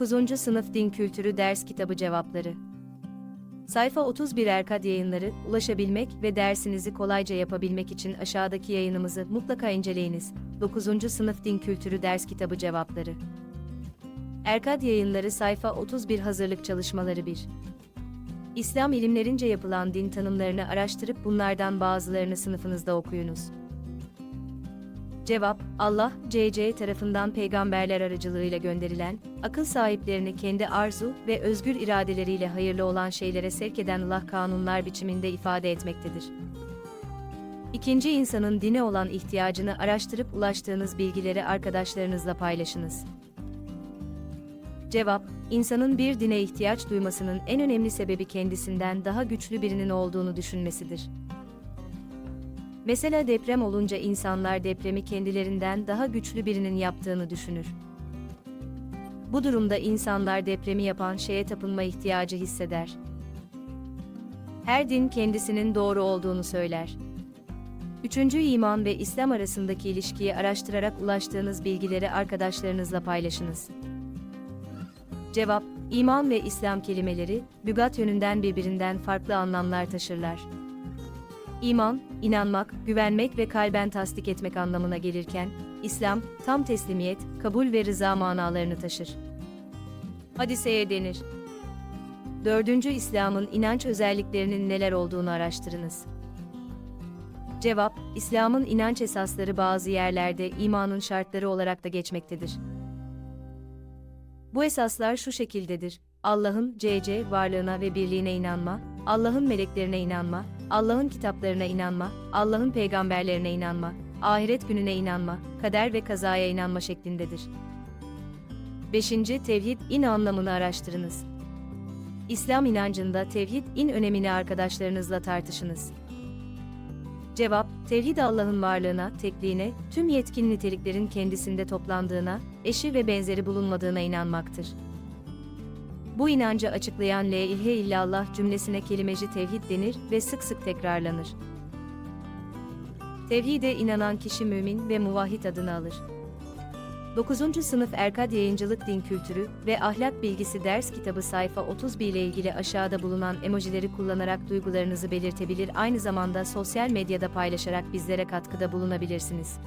9. Sınıf Din Kültürü Ders Kitabı Cevapları Sayfa 31 Erkad Yayınları, ulaşabilmek ve dersinizi kolayca yapabilmek için aşağıdaki yayınımızı mutlaka inceleyiniz. 9. Sınıf Din Kültürü Ders Kitabı Cevapları Erkad Yayınları Sayfa 31 Hazırlık Çalışmaları 1 İslam ilimlerince yapılan din tanımlarını araştırıp bunlardan bazılarını sınıfınızda okuyunuz. Cevap, Allah, C.C. tarafından peygamberler aracılığıyla gönderilen, akıl sahiplerini kendi arzu ve özgür iradeleriyle hayırlı olan şeylere sevk eden Allah kanunlar biçiminde ifade etmektedir. İkinci insanın dine olan ihtiyacını araştırıp ulaştığınız bilgileri arkadaşlarınızla paylaşınız. Cevap, insanın bir dine ihtiyaç duymasının en önemli sebebi kendisinden daha güçlü birinin olduğunu düşünmesidir. Mesela deprem olunca insanlar depremi kendilerinden daha güçlü birinin yaptığını düşünür. Bu durumda insanlar depremi yapan şeye tapınma ihtiyacı hisseder. Her din kendisinin doğru olduğunu söyler. Üçüncü iman ve İslam arasındaki ilişkiyi araştırarak ulaştığınız bilgileri arkadaşlarınızla paylaşınız. Cevap, iman ve İslam kelimeleri, lügat yönünden birbirinden farklı anlamlar taşırlar. İman, inanmak, güvenmek ve kalben tasdik etmek anlamına gelirken, İslam, tam teslimiyet, kabul ve rıza manalarını taşır. Hadiseye denir. Dördüncü İslam'ın inanç özelliklerinin neler olduğunu araştırınız. Cevap, İslam'ın inanç esasları bazı yerlerde imanın şartları olarak da geçmektedir. Bu esaslar şu şekildedir. Allah'ın CC varlığına ve birliğine inanma, Allah'ın meleklerine inanma, Allah'ın kitaplarına inanma, Allah'ın peygamberlerine inanma, ahiret gününe inanma, kader ve kazaya inanma şeklindedir. 5. Tevhid in anlamını araştırınız. İslam inancında tevhid in önemini arkadaşlarınızla tartışınız. Cevap, tevhid Allah'ın varlığına, tekliğine, tüm yetkin niteliklerin kendisinde toplandığına, eşi ve benzeri bulunmadığına inanmaktır. Bu inancı açıklayan La ilahe illallah cümlesine kelimeci tevhid denir ve sık sık tekrarlanır. Tevhide inanan kişi mümin ve muvahhid adını alır. 9. Sınıf Erkad Yayıncılık Din Kültürü ve Ahlak Bilgisi Ders Kitabı sayfa 31 ile ilgili aşağıda bulunan emojileri kullanarak duygularınızı belirtebilir aynı zamanda sosyal medyada paylaşarak bizlere katkıda bulunabilirsiniz.